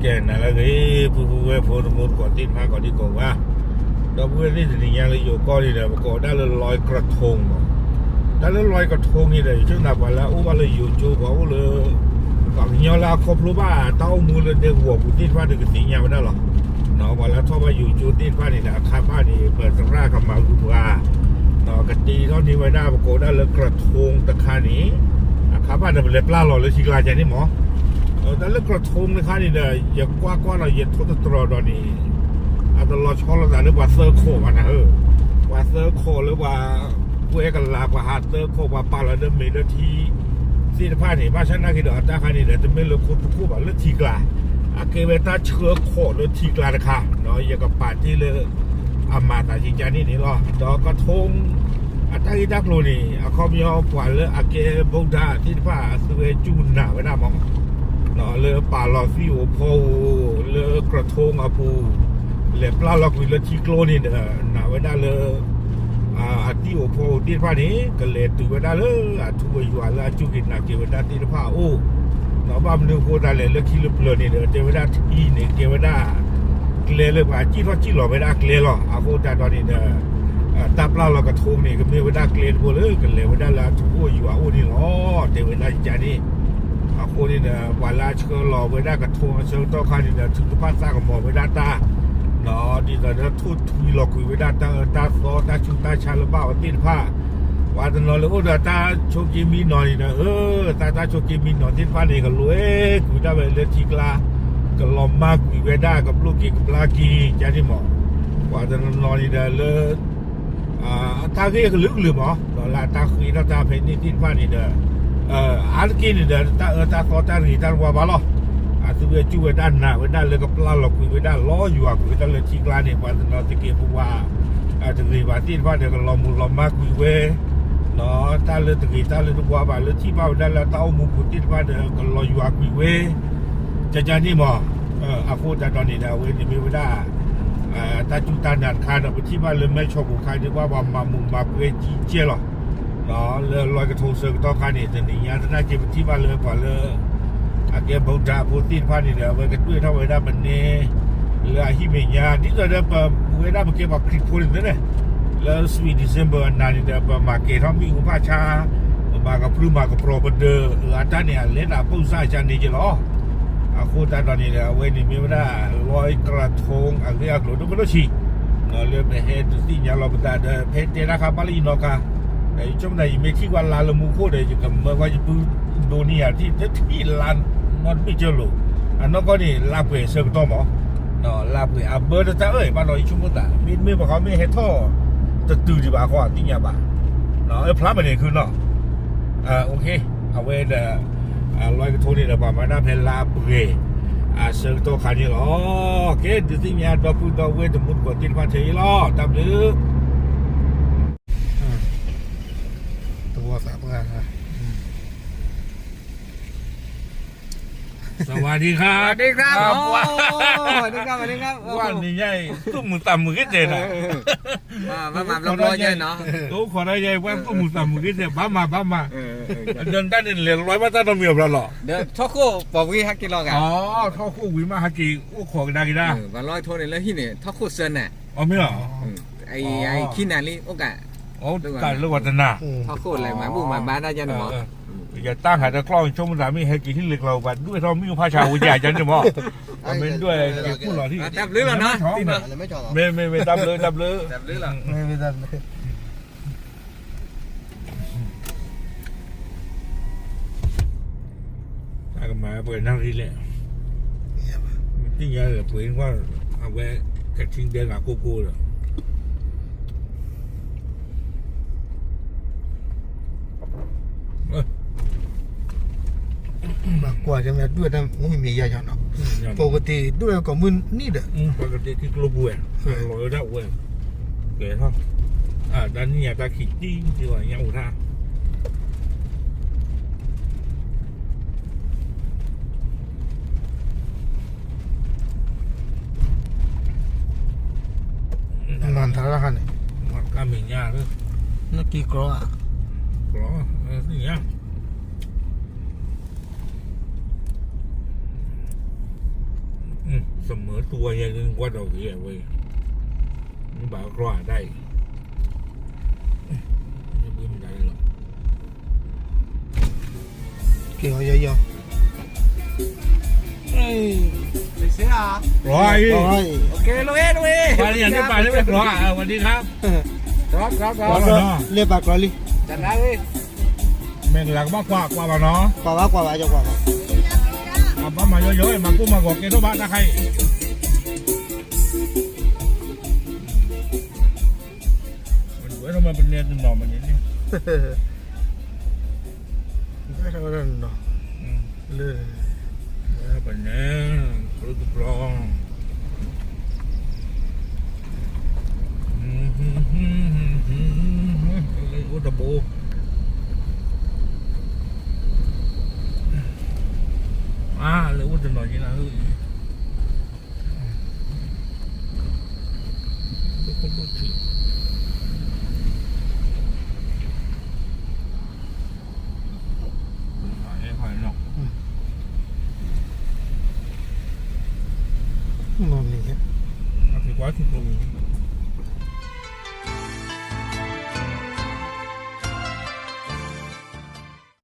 แกนั่นละก็ผู้ผู้เว้ยผู้ผู้ก่อนติดมาก่อนที่ก่อนว่าดอกเว้ยนี่ถึงยังเลยอยู่ก่อนนี่นะก่อนได้เลยลอยกระทงได้เลยลอยกระทงนี่เลยช่วงนั้นวันละอู้ว่าเลยอยู่จูบอกว่าเลยก่อนยอลาครบรู้ว่าเต้ามูเลยเด็กหัวผู้ติดว่าเด็กสิงยังไม่ได้หรอกนาะวันละทอมาอยู่จูติดว่านี่นะคาบ้านนี่เปิดสำราญกับมากุบาเนาะกตีเท่านี้ไว้ได้ปรากฏได้เลยกระทงตะคานี้คาบ้านเนี่ยเป็นเล็บล่าหล่อเลยชิกลาใจนี่หมอ แต่เรื่องกระทงในค่านี่เนี่ยอย่ากว้ากว่าเราเย็นทุกตรอดอนี่อาจจะรอช้อนเราแต่หรือว่าเซอร์โคมันนะเออว่าเซอร์โคหรือว่าผู้เอกลาว่าฮาเตอร์โคว่าปาลาเดอร์เมเดอร์ที เดี๋ยวจะเลือกป่าลอกทีกลาอเกเวตาเชื้อโคหรือทีกลานะเนาะอย่างกับป่าที่เลอามาตาจิจานี่นี่หรอดอกกระทงอาตาอีดักโลนี่อาคอมยอปว่าเลยอาเกบุดาที่ผ่าสเวจูน่าไว้หน้ามองเนาะเลอป่าลอฟิโอโพเลอกระทงอาปูเลปลาลอกวิลชิโกลนี่เด้อนาเวดาเลออาติโอโพติพานี่ก็เลตุเวดาเลอาทุวอยู่อาลาจุกินาเกเวดาติพาโอเนาะบามนึโคดาเลเลคิลปลนี่เด้อเทเวดาทีนี่เกวดาเกลเลบาจิรอจิรอเวดาเกลลออาโคดาดอนี่เด้อตับลาลอกระทงนี่ก็มีเวดาเกลโบเลก็เลเวดาลาทุวอยู่อาโอนี่อ๋อเทวดาจานี่ ako ni da wala chko lo we da ka thu so to kha ni da thu pa sa ko mo we da ta no di da da thu thu lo ku we da ta ta so ta chu ta cha lo ba wa tin pha wa da no le o da ta chu ki mi no ni da e ta ta chu ki mi no tin pha ni ka lo e ku da we le ti kla ka lo ma ku we da ka lu ki ka la ki ja ni mo wa da no ni da le อ่าตาเรียกลึกหรือหมอตอนลาตาคือตาตาเพนนี่ทิ้นฟ้านี่เด้อ uh, alkin da ta ta ko ta ri ta wa ba lo a tu be chu da na we da le ka pla lo ku we da lo yu a ku da le chi kla ne pa no te ke pu wa a tu ri ba ti ba de ko lo mu lo ma ku we no ta le te ki ta le tu wa ba le chi ba da la ta o mu ku ti ba de ko lo yu a ku we ja ja ni mo a fu da do ni da we ni me we da အာတာချူတာနန်ခါတော့ချိမလည်းမဲချောက်ကိုခိုင်းတယ်ဘာမှမမှုမပွေးကြီးကျဲလို့ đó là loài cái thùng sừng to khai này thì mình nhớ ra chỉ một tí ba lơ quả lơ à cái bầu trà bầu tin pha này là với cái tuổi thao với đa mình nè là hi mình nhớ đi rồi đó bà với đa một cái bọc kịch phun nữa này là sweet December này là bà mà cái thao mình cũng pha cha mà cái pru mà cái pro bật đờ ở ta này lên là bông sai cha này chứ lo à khu ta đó này là với này mình đã loài cái thùng à cái cái đó nó chỉ nó lên về hết thì nhà lo bật đờ hết thế ra khá bali nó cả ไอ้ช่วงไหนไม่ที่ว่าลาลมูโคเดจะกับเมื่อว่าจะดูโดนี่อะที่ที่ลานมันไม่เจอหรอกอันนั้นก็นี่ลาเปเสกตัวหมอเนาะลาเปอะเบอร์จะเอ้ยบ้านเราชุ่มตาไม่ไม่บอกเขาไม่ให้ท่อจะตื่นจีบ้าเขาที่เนี่ยบ้าเนาะไอ้พระมันเนี่ยคือเนาะอ่าโอเคเอาไว้เดี๋ยวอ่าลอยกระทงนี่เดี๋ยวประมาณนั้นเป็นลาเปอ่าเสกตัวขานี่อ๋อโอเคเดี๋ยวที่เนี่ยตัวพูดตัวเวทมุดกว่าที่พันเทียร์ล้อตามดื้อ ตัวสามงานนะ สวัสดีครัสบวัสดีครับครับโอ้ว่าสวัสดีครับสวัสดีครับโอ้วันนี้ใหญ่ตุ้มมือต่ำมือก็เจนอะมามามาลำลอยใช่เนาะโอ้ขอได้ใหญ่ว่าตุ้มมือต่ำมือก็เจนบ้ามาบ้ามาเออเออเออเดินด้านนี้เหลือร้อยมาต้านต้องมีแบบเราหรอเดี๋ยวช็อกโก้บอกวิฮักกิโลกันอ๋อเท่าคู่วิมาฮากิโอ้ขอกันได้กี่ได้เออวันลอยโทนเลยที่เนี่ยท็อกโก้เซนน่ะอ๋อไม่หรอเออไอ้ไอ้ขี้นาลีโอกาสโอ้การเรื่องวัฒนาท็อกโก้อะไรมาบุกมาบ้านได้ยันหมออ ย่าตั้งหาตะกล้องชมสามีให้กี่ที่เหล็กเราบัดด้วยเรามีพระชาวิญญาจันจะมอเป็นด้วยเกี่ยวกับเราที่จับลื้อแล้วเนาะอะไรไม่จอดหรอไม่ไม่ไม่ตับเลยตับเลยจับลื้อแล้วไม่ไม่ได้ถ้ากันมาเปิดนั่งที่แหละที่ยาเปิดว่าเอาไว้กระทิ้งเดินกับกูกูเลยมา กกว่าจะมาด้วยนะไม่มียาจอดหรอกปกติด้วยก็มึนนี่เด้ออืมปกติที่กลัวบวยลอยได้บวยเก๋ท่ออ่าด้านนี้อยากจะขีดดิ้งที่ว่าอย่างอุท่ามันทาระหันมันก็มียาเลย นักกี่กรอ กรอ เออนี่ยังมอืมเสมอตัวอย่างนึงกว่าดอกเหี้ยเว้ยนี่บ่าวกล้าได้อืมไม่บึ้มได้หรอกเกี่ยวเยอะเอ้ยเสียอะร้อยๆโอ้ยโอเคลุยลุยไปอย่างนี้ไปนี่เป็นร้อยอะสวัสดีครับครับครับครัร้บอยเนาะเรียบปากกรอลิจัดได้เลยแม่งหลักมากกว่ากว่าบ่เนาะกว่าวะกว่าวะจะกว่า วะอะบ้ามาเยอะๆมากูมาบอกเกโตบ้านนะใครมันเว้ยทำไมเป็นเนี่ยหน่อมันอย่างนี้ได้เท่านั้นเนาะอืมเลยแล้วเป็นเนี่ยรู้ตุกรองอืมฮึ่มฮึ่มฮึ่มฮึ่มฮึ่มเลยอุตะโบอ่า เลยอุตะหน่อยนี่นะเฮ้